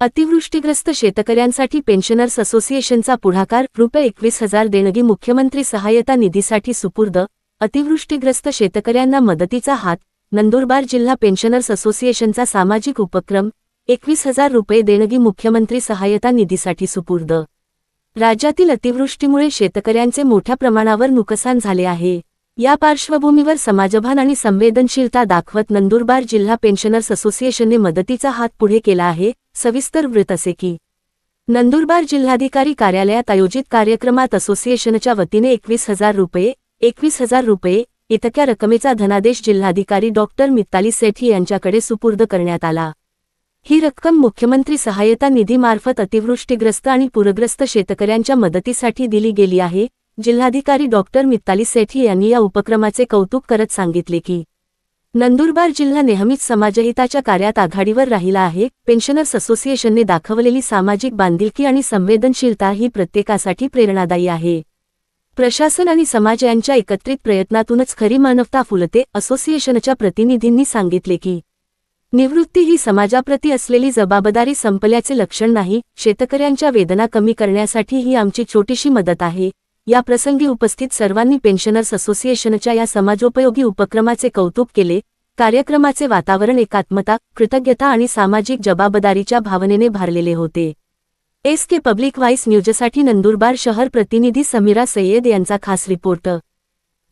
अतिवृष्टीग्रस्त शेतकऱ्यांसाठी पेन्शनर्स असोसिएशनचा पुढाकार रुपये एकवीस हजार देणगी मुख्यमंत्री सहाय्यता निधीसाठी सुपूर्द अतिवृष्टीग्रस्त शेतकऱ्यांना मदतीचा हात नंदुरबार जिल्हा पेन्शनर्स असोसिएशनचा सामाजिक उपक्रम एकवीस हजार रुपये देणगी मुख्यमंत्री सहाय्यता निधीसाठी सुपूर्द. राज्यातील अतिवृष्टीमुळे शेतकऱ्यांचे मोठ्या प्रमाणावर नुकसान झाले आहे. या पार्श्वभूमीवर समाजभान आणि संवेदनशीलता दाखवत नंदुरबार जिल्हा पेन्शनर्स असोसिएशनने मदतीचा हात पुढे केला आहे सविस्तर वृत्त असे की नंदुरबार जिल्हाधिकारी कार्यालयात आयोजित कार्यक्रमात असोसिएशनच्या वतीने एकवीस हजार रुपये एकवीस हजार रुपये इतक्या रकमेचा धनादेश जिल्हाधिकारी डॉक्टर मित्ताली सेठी यांच्याकडे सुपूर्द करण्यात आला. ही रक्कम मुख्यमंत्री सहाय्यता निधीमार्फत अतिवृष्टीग्रस्त आणि पूरग्रस्त शेतकऱ्यांच्या मदतीसाठी दिली गेली आहे जिल्हाधिकारी डॉक्टर मित्ताली सेठी यांनी या उपक्रमाचे कौतुक करत सांगितले की नंदुरबार जिल्हा नेहमीच समाजहिताच्या कार्यात आघाडीवर राहिला आहे. पेन्शनर्स असोसिएशनने दाखवलेली सामाजिक बांधिलकी आणि संवेदनशीलता ही प्रत्येकासाठी प्रेरणादायी आहे. प्रशासन आणि समाज यांच्या एकत्रित प्रयत्नातूनच खरी मानवता फुलते असोसिएशनच्या प्रतिनिधींनी सांगितले की निवृत्ती ही समाजाप्रती असलेली जबाबदारी संपल्याचे लक्षण नाही. शेतकऱ्यांच्या वेदना कमी करण्यासाठी ही आमची छोटीशी मदत आहे. या प्रसंगी उपस्थित सर्वांनी पेन्शनर्स असोसिएशनच्या या समाजोपयोगी उपक्रमाचे कौतुक केले. कार्यक्रमाचे वातावरण एकात्मता कृतज्ञता आणि सामाजिक जबाबदारीच्या भावनेने भारलेले होते. एस के पब्लिक व्हाईस न्यूजसाठी नंदुरबार शहर प्रतिनिधी समीरा सय्यद यांचा खास रिपोर्ट.